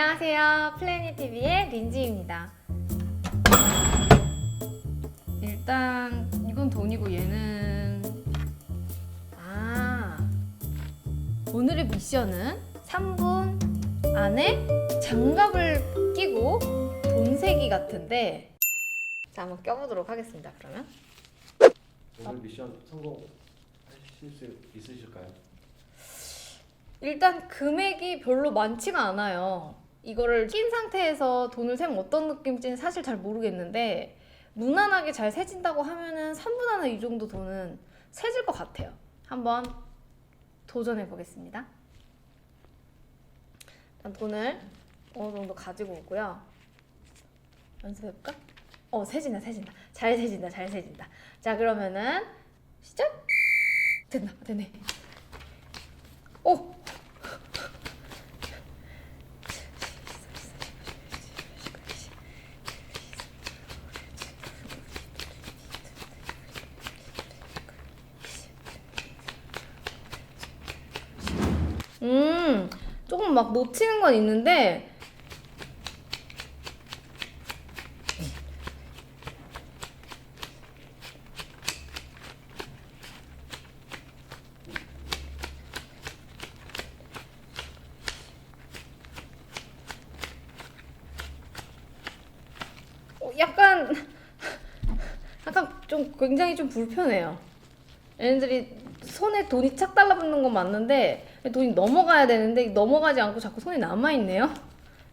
안녕하세요. 플래닛TV의 린지입니다. 일단 이건 돈이고 얘는 아 오늘의 미션은 3분 안에 장갑을 끼고 돈 세기 같은데 자 한번 껴보도록 하겠습니다. 그러면 오늘 미션 성공하실 수 있으실까요? 일단 금액이 별로 많지가 않아요. 이거를 낀 상태에서 돈을 세면 어떤 느낌인지는 사실 잘 모르겠는데 무난하게 잘 세진다고 하면은 3분 안에 이 정도 돈은 세질 것 같아요. 한번 도전해 보겠습니다. 일단 돈을 어느 정도 가지고 오고요. 연습해 볼까? 어 세진다 세진다 잘 세진다 잘 세진다. 자 그러면은 시작. 됐나 됐네. 오 음, 조금 막 놓치는 건 있는데 어, 약간 약간 좀 굉장히 좀 불편해요. 얘네들이 손에 돈이 착 달라붙는 건 맞는데 돈이 넘어가야 되는데 넘어가지 않고 자꾸 손이 남아 있네요.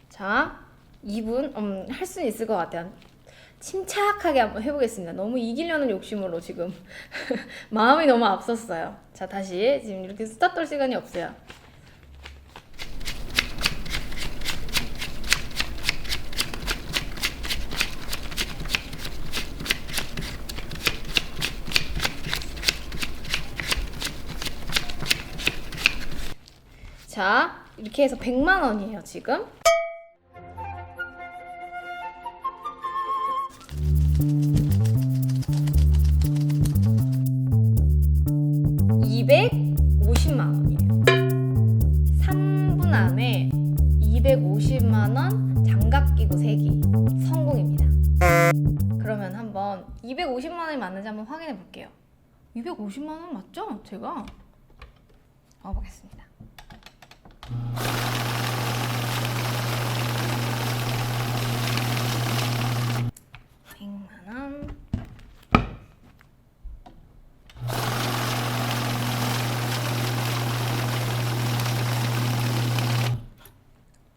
자, 2분 음, 할 수는 있을 것 같아요. 침착하게 한번 해보겠습니다. 너무 이기려는 욕심으로 지금 마음이 너무 앞섰어요. 자, 다시 지금 이렇게 수다 떨 시간이 없어요. 자, 이렇게 해서 100만 원이에요, 지금. (250만 원이에요) (3분) 안에 (250만 원) 장갑 끼고 세기. 성공입니다. 그러면 한번 (250만 원이 맞는지 한번 확인해 볼게요. (250만 원) 맞죠 제가? 가보겠습니다. 원.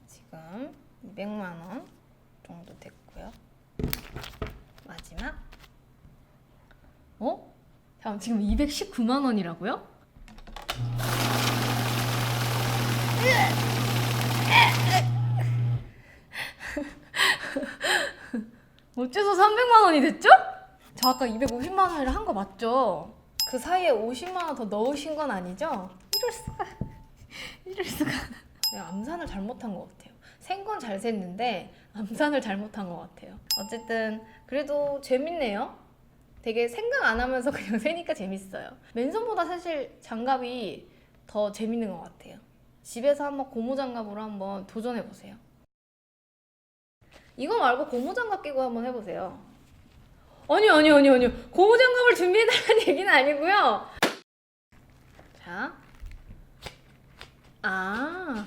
지금 200만 원 정도 됐고요. 마지막. 어? 잠깐 지금 219만 원이라고요? 어째서 300만 원이 됐죠? 저 아까 250만 원이라 한거 맞죠? 그 사이에 50만 원 더 넣으신 건 아니죠? 이럴 수가. 이럴 수가. 내가 암산을 잘못한 것 같아요. 센건잘 셌는데 암산을 잘못한 것 같아요. 어쨌든 그래도 재밌네요. 되게 생각 안 하면서 그냥 세니까 재밌어요. 맨손보다 사실 장갑이 더 재밌는 것 같아요. 집에서 한번 고무 장갑으로 한번 도전해 보세요 이거 말고 고무장갑 끼고 한번 해보세요. 아니요, 아니요, 아니요, 아니요. 고무장갑을 준비해달라는 얘기는 아니고요. 자. 아.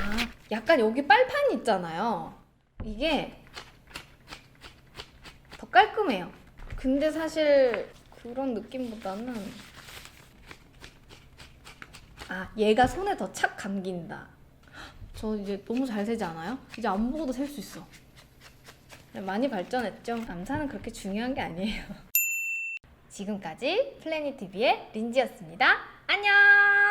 아, 약간 여기 빨판이 있잖아요. 이게 더 깔끔해요. 근데 사실 그런 느낌보다는 아, 얘가 손에 더 착 감긴다. 저 이제 너무 잘 세지 않아요? 이제 안 보고도 셀 수 있어. 많이 발전했죠? 암산은 그렇게 중요한 게 아니에요. 지금까지 플래닛TV의 린지였습니다. 안녕!